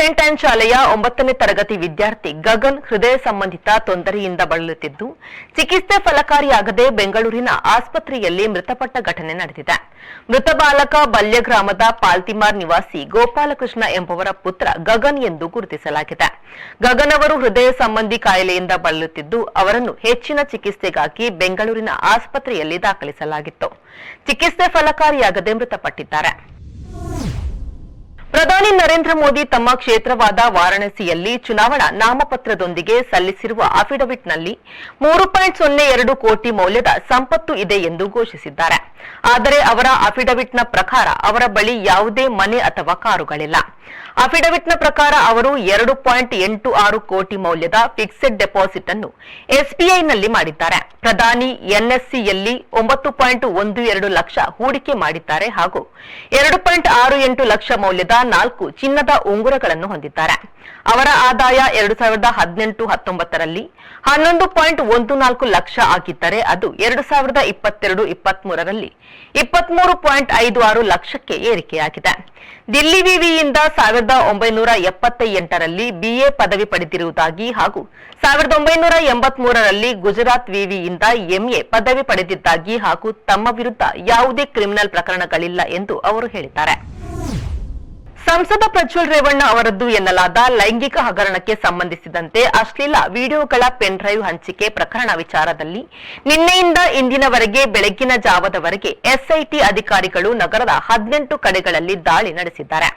Scent on ಶಾಲೆಯ ಒಂಬತ್ತನೇ ತರಗತಿ ವಿದ್ಯಾರ್ಥಿ ಗಗನ್ ಹೃದಯ ಸಂಬಂಧಿತ ತೊಂದರೆಯಿಂದ ಬಳಲುತ್ತಿದ್ದು, ಚಿಕಿತ್ಸೆ ಫಲಕಾರಿಯಾಗದೆ ಬೆಂಗಳೂರಿನ ಆಸ್ಪತ್ರೆಯಲ್ಲಿ ಮೃತಪಟ್ಟ ಘಟನೆ ನಡೆದಿದೆ. ಮೃತ ಬಾಲಕ ಬಲ್ಯ ಗ್ರಾಮದ ಪಾಲ್ತಿಮಾರ್ ನಿವಾಸಿ ಗೋಪಾಲಕೃಷ್ಣ ಎಂಬುವರ ಪುತ್ರ ಗಗನ್ ಎಂದು ಗುರುತಿಸಲಾಗಿದೆ. ಗಗನ್ ಅವರು ಹೃದಯ ಸಂಬಂಧಿ ಕಾಯಿಲೆಯಿಂದ ಬಳಲುತ್ತಿದ್ದು, ಅವರನ್ನು ಹೆಚ್ಚಿನ ಚಿಕಿತ್ಸೆಗಾಗಿ ಬೆಂಗಳೂರಿನ ಆಸ್ಪತ್ರೆಯಲ್ಲಿ ದಾಖಲಿಸಲಾಗಿತ್ತು. ಚಿಕಿತ್ಸೆ ಫಲಕಾರಿಯಾಗದೆ ಮೃತಪಟ್ಟಿದ್ದಾರೆ. ಪ್ರಧಾನಿ ನರೇಂದ್ರ ಮೋದಿ ತಮ್ಮ ಕ್ಷೇತ್ರವಾದ ವಾರಾಣಸಿಯಲ್ಲಿ ಚುನಾವಣಾ ನಾಮಪತ್ರದೊಂದಿಗೆ ಸಲ್ಲಿಸಿರುವ ಅಫಿಡವಿಟ್ನಲ್ಲಿ ಮೂರು ಪಾಯಿಂಟ್ ಸೊನ್ನೆ ಎರಡು ಕೋಟಿ ಮೌಲ್ಯದ ಸಂಪತ್ತು ಇದೆ ಎಂದು ಘೋಷಿಸಿದ್ದಾರೆ. ಆದರೆ ಅವರ ಅಫಿಡವಿಟ್ನ ಪ್ರಕಾರ ಅವರ ಬಳಿ ಯಾವುದೇ ಮನೆ ಅಥವಾ ಕಾರುಗಳಿಲ್ಲ. ಅಫಿಡವಿಟ್ನ ಪ್ರಕಾರ ಅವರು ಎರಡು ಪಾಯಿಂಟ್ ಎಂಟು ಆರು ಕೋಟಿ ಮೌಲ್ಯದ ಫಿಕ್ಸೆಡ್ ಡೆಪಾಸಿಟ್ ಅನ್ನು ಎಸ್ಬಿಐನಲ್ಲಿ ಮಾಡಿದ್ದಾರೆ. ಪ್ರಧಾನಿ ಎನ್ಎಸ್ಸಿಯಲ್ಲಿ ಒಂಬತ್ತು ಪಾಯಿಂಟ್ ಒಂದು ಎರಡು ಲಕ್ಷ ಹೂಡಿಕೆ ಮಾಡಿದ್ದಾರೆ ಹಾಗೂ ಎರಡು ಪಾಯಿಂಟ್ ಆರು ಎಂಟು ಲಕ್ಷ ಮೌಲ್ಯದ ನಾಲ್ಕು ಚಿನ್ನದ ಉಂಗುರಗಳನ್ನು ಹೊಂದಿದ್ದಾರೆ. ಅವರ ಆದಾಯ ಎರಡು ಸಾವಿರದ ಹದಿನೆಂಟು ಹತ್ತೊಂಬತ್ತರಲ್ಲಿ ಹನ್ನೊಂದು ಪಾಯಿಂಟ್ ಒಂದು ನಾಲ್ಕು ಲಕ್ಷ ಆಗಿದ್ದರೆ ಅದು ಎರಡು ಸಾವಿರದ ಇಪ್ಪತ್ತೆರಡು ಇಪ್ಪತ್ಮೂರರಲ್ಲಿ ಇಪ್ಪತ್ಮೂರು ಪಾಯಿಂಟ್ ಐದು ಆರು ಲಕ್ಷಕ್ಕೆ ಏರಿಕೆಯಾಗಿದೆ. ದಿಲ್ಲಿ ವಿವಿಯಿಂದ ಸಾವಿರದ ಒಂಬೈನೂರ ಎಪ್ಪತ್ತ ಎಂಟರಲ್ಲಿ ಬಿಎ ಪದವಿ ಪಡೆದಿರುವುದಾಗಿ ಹಾಗೂ ಸಾವಿರದ ಒಂಬೈನೂರ ಎಂಬತ್ಮೂರರಲ್ಲಿ ಗುಜರಾತ್ ವಿವಿಯಿಂದ ಎಂಎ ಪದವಿ ಪಡೆದಿದ್ದಾಗಿ ಹಾಗೂ ತಮ್ಮ ವಿರುದ್ಧ ಯಾವುದೇ ಕ್ರಿಮಿನಲ್ ಪ್ರಕರಣಗಳಿಲ್ಲ ಎಂದು ಅವರು ಹೇಳಿದ್ದಾರೆ. ಸಂಸದ ಪ್ರಜ್ವಲ್ ರೇವಣ್ಣ ಅವರದ್ದು ಎನ್ನಲಾದ ಲೈಂಗಿಕ ಹಗರಣಕ್ಕೆ ಸಂಬಂಧಿಸಿದಂತೆ ಅಶ್ಲೀಲ ವಿಡಿಯೋಗಳ ಪೆನ್ ಡ್ರೈವ್ ಹಂಚಿಕೆ ಪ್ರಕರಣ ವಿಚಾರದಲ್ಲಿ ನಿನ್ನೆಯಿಂದ ಇಂದಿನವರೆಗೆ ಬೆಳಗಿನ ಜಾವದವರೆಗೆ ಎಸ್ಐಟಿ ಅಧಿಕಾರಿಗಳು ನಗರದ ಹದಿನೆಂಟು ಕಡೆಗಳಲ್ಲಿ ದಾಳಿ ನಡೆಸಿದ್ದಾರೆ.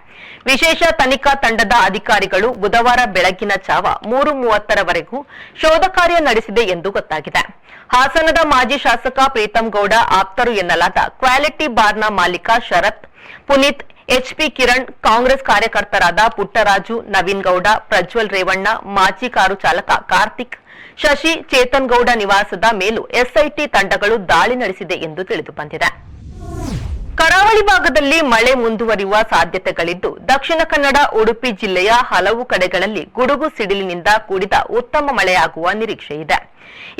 ವಿಶೇಷ ತನಿಖಾ ತಂಡದ ಅಧಿಕಾರಿಗಳು ಬುಧವಾರ ಬೆಳಗಿನ ಜಾವ ಮೂರು ಮೂವತ್ತರವರೆಗೂ ಶೋಧ ಕಾರ್ಯ ನಡೆಸಿದೆ ಎಂದು ಗೊತ್ತಾಗಿದೆ. ಹಾಸನದ ಮಾಜಿ ಶಾಸಕ ಪ್ರೀತಂ ಗೌಡ ಆಪ್ತರು ಎನ್ನಲಾದ ಕ್ವಾಲಿಟಿ ಬಾರ್ನ ಮಾಲೀಕ ಶರತ್, ಪುನೀತ್ ಎಚ್ಪಿ ಕಿರಣ್ ಕಾಂಗ್ರೆಸ್ ಕಾರ್ಯಕರ್ತರಾದ ಪುಟ್ಟರಾಜು, ನವೀನ್ ಗೌಡ, ಪ್ರಜ್ವಲ್ ರೇವಣ್ಣ, ಮಾಜಿ ಕಾರು ಚಾಲಕ ಕಾರ್ತಿಕ್, ಶಶಿ ಚೇತನ್ ಗೌಡ ನಿವಾಸದ ಮೇಲೂ ಎಸ್ಐಟಿ ತಂಡಗಳು ದಾಳಿ ನಡೆಸಿದೆ ಎಂದು ತಿಳಿದು ಬಂದಿದೆ. ಕರಾವಳಿ ಭಾಗದಲ್ಲಿ ಮಳೆ ಮುಂದುವರಿಯುವ ಸಾಧ್ಯತೆಗಳಿದ್ದು, ದಕ್ಷಿಣ ಕನ್ನಡ, ಉಡುಪಿ ಜಿಲ್ಲೆಯ ಹಲವು ಕಡೆಗಳಲ್ಲಿ ಗುಡುಗು ಸಿಡಿಲಿನಿಂದ ಕೂಡಿದ ಉತ್ತಮ ಮಳೆಯಾಗುವ ನಿರೀಕ್ಷೆ ಇದೆ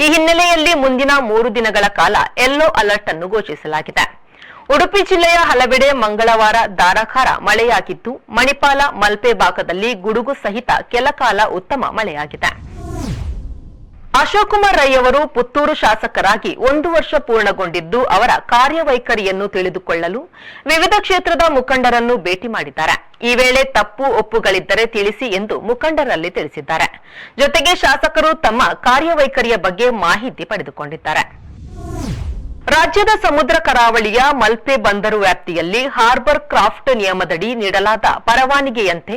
ಈ ಹಿನ್ನೆಲೆಯಲ್ಲಿ ಮುಂದಿನ ಮೂರು ದಿನಗಳ ಕಾಲ ಯೆಲ್ಲೋ ಅಲರ್ಟ್ ಅನ್ನು ಘೋಷಿಸಲಾಗಿದೆ. ಉಡುಪಿ ಜಿಲ್ಲೆಯ ಹಲವೆಡೆ ಮಂಗಳವಾರ ಧಾರಾಕಾರ ಮಳೆಯಾಗಿದ್ದು, ಮಣಿಪಾಲ ಮಲ್ಪೆ ಭಾಗದಲ್ಲಿ ಗುಡುಗು ಸಹಿತ ಕೆಲಕಾಲ ಉತ್ತಮ ಮಳೆಯಾಗಿದೆ. ಅಶೋಕ್ ಕುಮಾರ್ ರೈ ಅವರು ಪುತ್ತೂರು ಶಾಸಕರಾಗಿ ಒಂದು ವರ್ಷ ಪೂರ್ಣಗೊಂಡಿದ್ದು, ಅವರ ಕಾರ್ಯವೈಖರಿಯನ್ನು ತಿಳಿದುಕೊಳ್ಳಲು ವಿವಿಧ ಕ್ಷೇತ್ರದ ಮುಖಂಡರನ್ನು ಭೇಟಿ ಮಾಡಿದ್ದಾರೆ. ಈ ವೇಳೆ ತಪ್ಪು ಒಪ್ಪುಗಳಿದ್ದರೆ ತಿಳಿಸಿ ಎಂದು ಮುಖಂಡರಲ್ಲಿ ತಿಳಿಸಿದ್ದಾರೆ. ಜೊತೆಗೆ ಶಾಸಕರು ತಮ್ಮ ಕಾರ್ಯವೈಖರಿಯ ಬಗ್ಗೆ ಮಾಹಿತಿ ಪಡೆದುಕೊಂಡಿದ್ದಾರೆ. ರಾಜ್ಯದ ಸಮುದ್ರ ಕರಾವಳಿಯ ಮಲ್ಪೆ ಬಂದರು ವ್ಯಾಪ್ತಿಯಲ್ಲಿ ಹಾರ್ಬರ್ ಕ್ರಾಫ್ಟ್ ನಿಯಮದಡಿ ನೀಡಲಾದ ಪರವಾನಿಗೆಯಂತೆ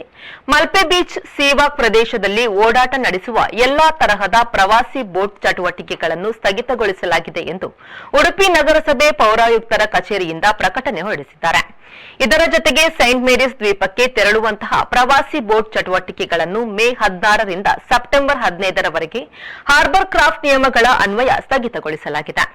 ಮಲ್ಪೆ ಬೀಚ್ ಸೇವಾ ಪ್ರದೇಶದಲ್ಲಿ ಓಡಾಟ ನಡೆಸುವ ಎಲ್ಲಾ ತರಹದ ಪ್ರವಾಸಿ ಬೋಟ್ ಚಟುವಟಿಕೆಗಳನ್ನು ಸ್ಥಗಿತಗೊಳಿಸಲಾಗಿದೆ ಎಂದು ಉಡುಪಿ ನಗರಸಭೆ ಪೌರಾಯುಕ್ತರ ಕಚೇರಿಯಿಂದ ಪ್ರಕಟಣೆ ಹೊರಡಿಸಿದ್ದಾರೆ. ಇದರ ಜೊತೆಗೆ ಸೈಂಟ್ ಮೇರೀಸ್ ದ್ವೀಪಕ್ಕೆ ತೆರಳುವಂತಹ ಪ್ರವಾಸಿ ಬೋಟ್ ಚಟುವಟಿಕೆಗಳನ್ನು ಮೇ ಹದಿನಾರರಿಂದ ಸೆಪ್ಟೆಂಬರ್ ಹದಿನೈದರವರೆಗೆ ಹಾರ್ಬರ್ ಕ್ರಾಫ್ಟ್ ನಿಯಮಗಳ ಅನ್ವಯ ಸ್ಥಗಿತಗೊಳಿಸಲಾಗಿದೆ.